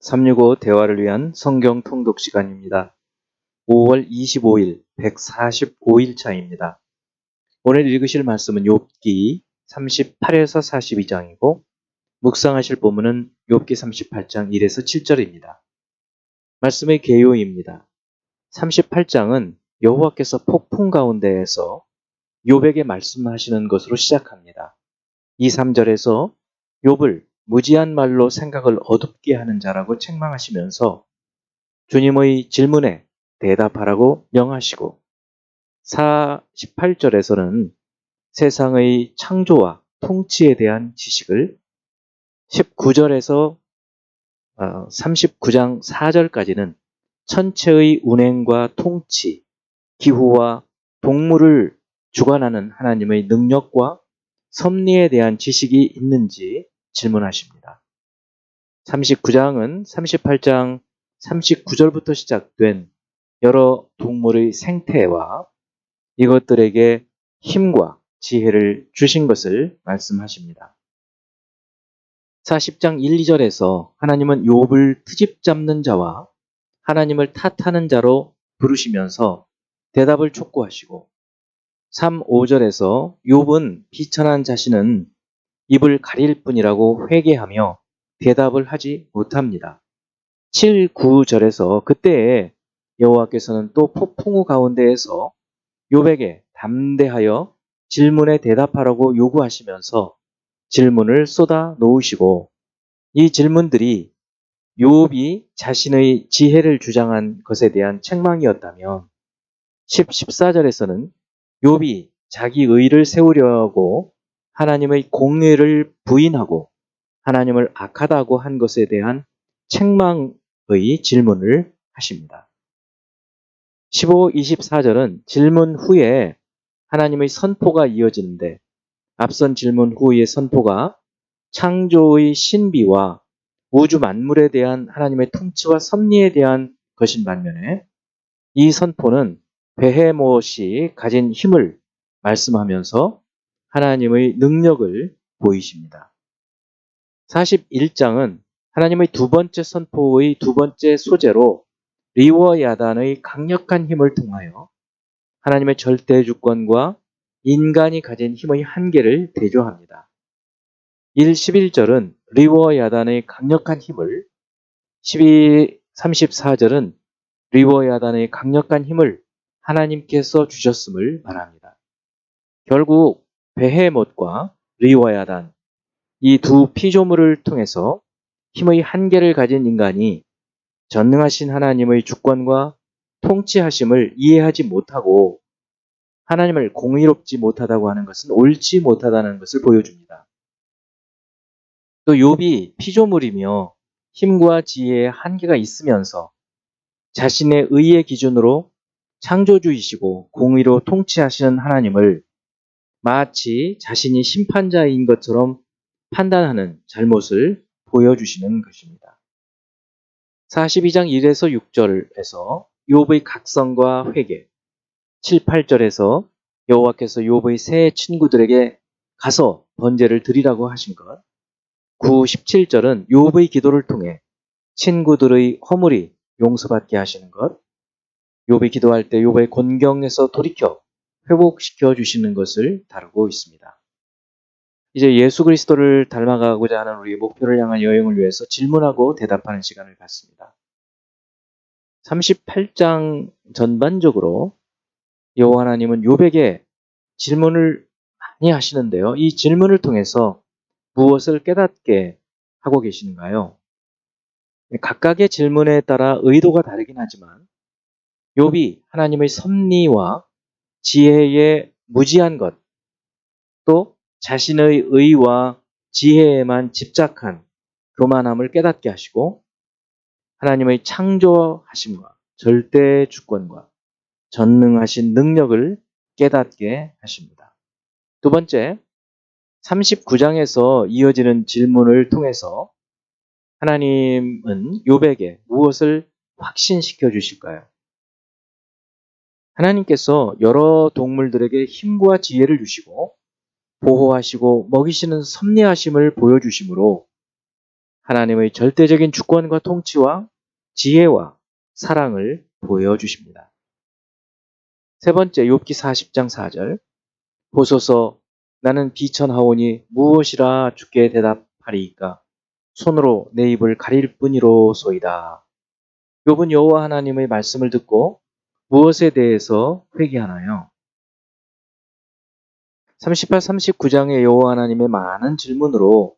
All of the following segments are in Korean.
365 대화를 위한 성경 통독 시간입니다. 5월 25일 145일 차입니다. 오늘 읽으실 말씀은 욥기 38에서 42장이고 묵상하실 본문은 욥기 38장 1에서 7절입니다. 말씀의 개요입니다. 38장은 여호와께서 폭풍 가운데에서 욥에게 말씀하시는 것으로 시작합니다. 2, 3절에서 욥을 무지한 말로 생각을 어둡게 하는 자라고 책망하시면서 주님의 질문에 대답하라고 명하시고 4, 18절에서는 세상의 창조와 통치에 대한 지식을 19절에서 39장 4절까지는 천체의 운행과 통치, 기후와 동물을 주관하는 하나님의 능력과 섭리에 대한 지식이 있는지 질문하십니다. 39장은 38장 39절부터 시작된 여러 동물의 생태와 이것들에게 힘과 지혜를 주신 것을 말씀하십니다. 40장 1, 2절에서 하나님은 욥을 트집 잡는 자와 하나님을 탓하는 자로 부르시면서 대답을 촉구하시고 3, 5절에서 욥은 비천한 자신은 입을 가릴 뿐이라고 회개하며 대답을 하지 못합니다. 7, 9절에서 그때에 여호와께서는 또 폭풍우 가운데에서 욥에게 담대하여 질문에 대답하라고 요구하시면서 질문을 쏟아 놓으시고 이 질문들이 욥이 자신의 지혜를 주장한 것에 대한 책망이었다면 10, 14절에서는 욥이 자기 의를 세우려고 하나님의 공의를 부인하고 하나님을 악하다고 한 것에 대한 책망의 질문을 하십니다. 15, 24절은 질문 후에 하나님의 선포가 이어지는데 앞선 질문 후의 선포가 창조의 신비와 우주 만물에 대한 하나님의 통치와 섭리에 대한 것인 반면에 이 선포는 베헤못이 가진 힘을 말씀하면서 하나님의 능력을 보이십니다. 41장은 하나님의 두 번째 선포의 두 번째 소재로 리워 야단의 강력한 힘을 통하여 하나님의 절대 주권과 인간이 가진 힘의 한계를 대조합니다. 1, 11절은 리워 야단의 강력한 힘을 12, 34절은 리워 야단의 강력한 힘을 하나님께서 주셨음을 말합니다. 결국 베헤못과 리워야단 이 두 피조물을 통해서 힘의 한계를 가진 인간이 전능하신 하나님의 주권과 통치하심을 이해하지 못하고 하나님을 공의롭지 못하다고 하는 것은 옳지 못하다는 것을 보여줍니다. 또 욥이 피조물이며 힘과 지혜의 한계가 있으면서 자신의 의의 기준으로 창조주이시고 공의로 통치하시는 하나님을 마치 자신이 심판자인 것처럼 판단하는 잘못을 보여주시는 것입니다. 42장 1에서 6절에서 욥의 각성과 회개, 7, 8절에서 여호와께서 욥의 새 친구들에게 가서 번제를 드리라고 하신 것, 9, 17절은 욥의 기도를 통해 친구들의 허물이 용서받게 하시는 것, 욥이 기도할 때 욥의 곤경에서 돌이켜 회복시켜 주시는 것을 다루고 있습니다. 이제 예수 그리스도를 닮아가고자 하는 우리의 목표를 향한 여행을 위해서 질문하고 대답하는 시간을 갖습니다. 38장 전반적으로 여호와 하나님은 욥에게 질문을 많이 하시는데요. 이 질문을 통해서 무엇을 깨닫게 하고 계시는가요? 각각의 질문에 따라 의도가 다르긴 하지만 욥이 하나님의 섭리와 지혜의 무지한 것, 또 자신의 의와 지혜에만 집착한 교만함을 깨닫게 하시고 하나님의 창조하심과 절대 주권과 전능하신 능력을 깨닫게 하십니다. 두 번째, 39장에서 이어지는 질문을 통해서 하나님은 욥에게 무엇을 확신시켜 주실까요? 하나님께서 여러 동물들에게 힘과 지혜를 주시고 보호하시고 먹이시는 섭리하심을 보여주시므로 하나님의 절대적인 주권과 통치와 지혜와 사랑을 보여주십니다. 세 번째 욥기 40장 4절 보소서 나는 비천하오니 무엇이라 주께 대답하리이까 손으로 내 입을 가릴 뿐이로소이다. 욥은 여호와 하나님의 말씀을 듣고 무엇에 대해서 회개하나요? 38, 39장의 여호와 하나님의 많은 질문으로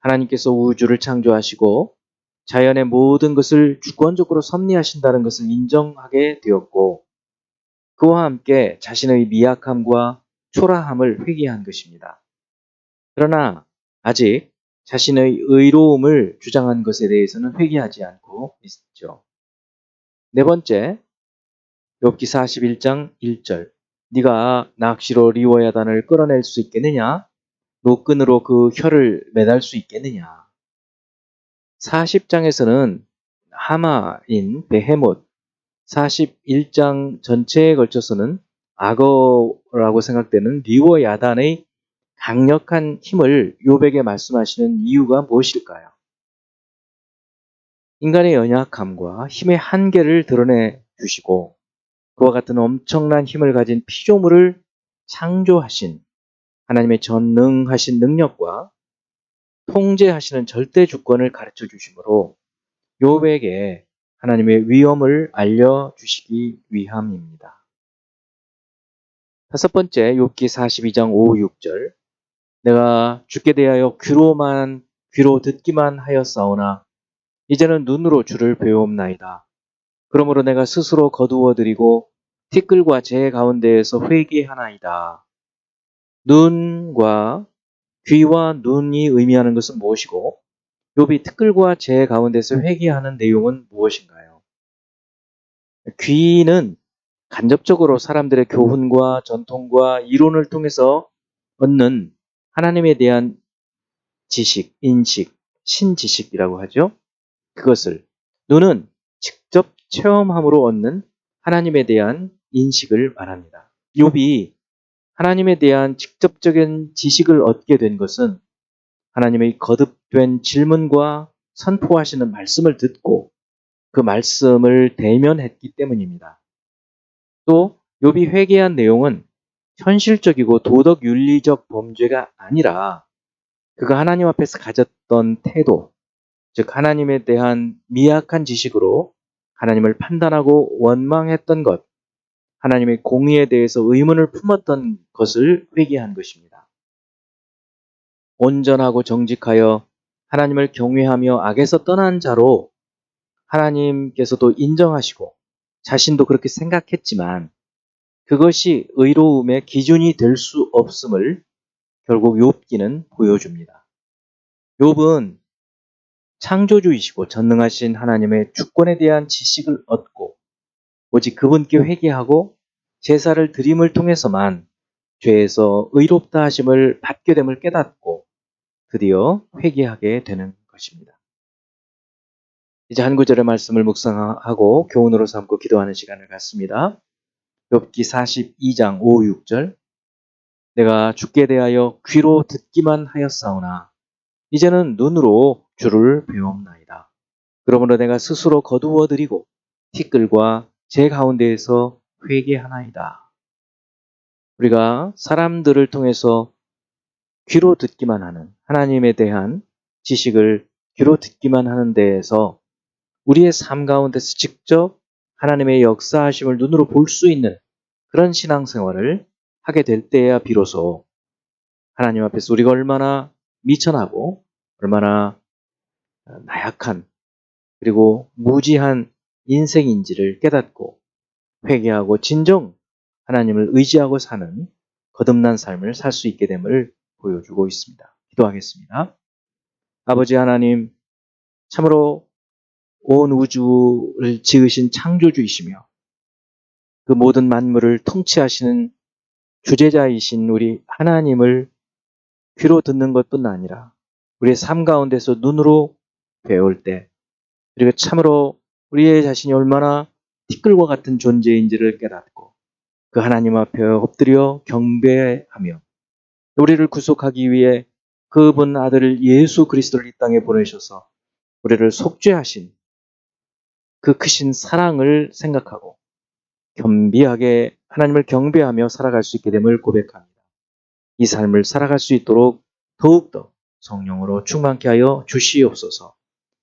하나님께서 우주를 창조하시고 자연의 모든 것을 주권적으로 섭리하신다는 것을 인정하게 되었고 그와 함께 자신의 미약함과 초라함을 회개한 것입니다. 그러나 아직 자신의 의로움을 주장한 것에 대해서는 회개하지 않고 있죠. 네 번째, 욥기 41장 1절. 네가 낚시로 리워야단을 끌어낼 수 있겠느냐? 노끈으로 그 혀를 매달 수 있겠느냐? 40장에서는 하마인 베헤못, 41장 전체에 걸쳐서는 악어라고 생각되는 리워 야단의 강력한 힘을 요백에 말씀하시는 이유가 무엇일까요? 인간의 연약함과 힘의 한계를 드러내 주시고 그와 같은 엄청난 힘을 가진 피조물을 창조하신 하나님의 전능하신 능력과 통제하시는 절대 주권을 가르쳐 주심으로 요백에 하나님의 위엄을 알려 주시기 위함입니다. 다섯 번째 욥기 42장 5, 6절 내가 죽게 대하여 귀로만 귀로 듣기만 하였사오나 이제는 눈으로 주를 배움나이다. 그러므로 내가 스스로 거두어 드리고 티끌과 재 가운데에서 회개하나이다. 눈과 귀와 눈이 의미하는 것은 무엇이고 욥이 티끌과 재 가운데서 회개하는 내용은 무엇인가요? 귀는 간접적으로 사람들의 교훈과 전통과 이론을 통해서 얻는 하나님에 대한 지식, 인식, 신지식이라고 하죠. 그것을 눈은 직접 체험함으로 얻는 하나님에 대한 인식을 말합니다. 욥이 하나님에 대한 직접적인 지식을 얻게 된 것은 하나님의 거듭된 질문과 선포하시는 말씀을 듣고 그 말씀을 대면했기 때문입니다. 또 욥이 회개한 내용은 현실적이고 도덕 윤리적 범죄가 아니라 그가 하나님 앞에서 가졌던 태도, 즉 하나님에 대한 미약한 지식으로 하나님을 판단하고 원망했던 것, 하나님의 공의에 대해서 의문을 품었던 것을 회개한 것입니다. 온전하고 정직하여 하나님을 경외하며 악에서 떠난 자로 하나님께서도 인정하시고 자신도 그렇게 생각했지만 그것이 의로움의 기준이 될 수 없음을 결국 욥기는 보여줍니다. 욥은 창조주이시고 전능하신 하나님의 주권에 대한 지식을 얻고 오직 그분께 회개하고 제사를 드림을 통해서만 죄에서 의롭다 하심을 받게 됨을 깨닫고 드디어 회개하게 되는 것입니다. 이제 한 구절의 말씀을 묵상하고 교훈으로 삼고 기도하는 시간을 갖습니다. 욥기 42장 5, 6절 내가 죽게 대하여 귀로 듣기만 하였사오나 이제는 눈으로 주를 배움나이다. 그러므로 내가 스스로 거두어 드리고 티끌과 제 가운데에서 회개하나이다. 우리가 사람들을 통해서 귀로 듣기만 하는 하나님에 대한 지식을 귀로 듣기만 하는 데에서 우리의 삶 가운데서 직접 하나님의 역사하심을 눈으로 볼 수 있는 그런 신앙생활을 하게 될 때야 비로소 하나님 앞에서 우리가 얼마나 미천하고 얼마나 나약한 그리고 무지한 인생인지를 깨닫고 회개하고 진정 하나님을 의지하고 사는 거듭난 삶을 살 수 있게 됨을 보여주고 있습니다. 기도하겠습니다. 아버지 하나님, 참으로 온 우주를 지으신 창조주이시며 그 모든 만물을 통치하시는 주제자이신 우리 하나님을 귀로 듣는 것뿐 아니라 우리의 삶 가운데서 눈으로 배울 때 그리고 참으로 우리의 자신이 얼마나 티끌과 같은 존재인지를 깨닫고 그 하나님 앞에 엎드려 경배하며 우리를 구속하기 위해 그분 아들을 예수 그리스도를 이 땅에 보내셔서 우리를 속죄하신 그 크신 사랑을 생각하고 겸비하게 하나님을 경배하며 살아갈 수 있게 됨을 고백합니다. 이 삶을 살아갈 수 있도록 더욱더 성령으로 충만케 하여 주시옵소서.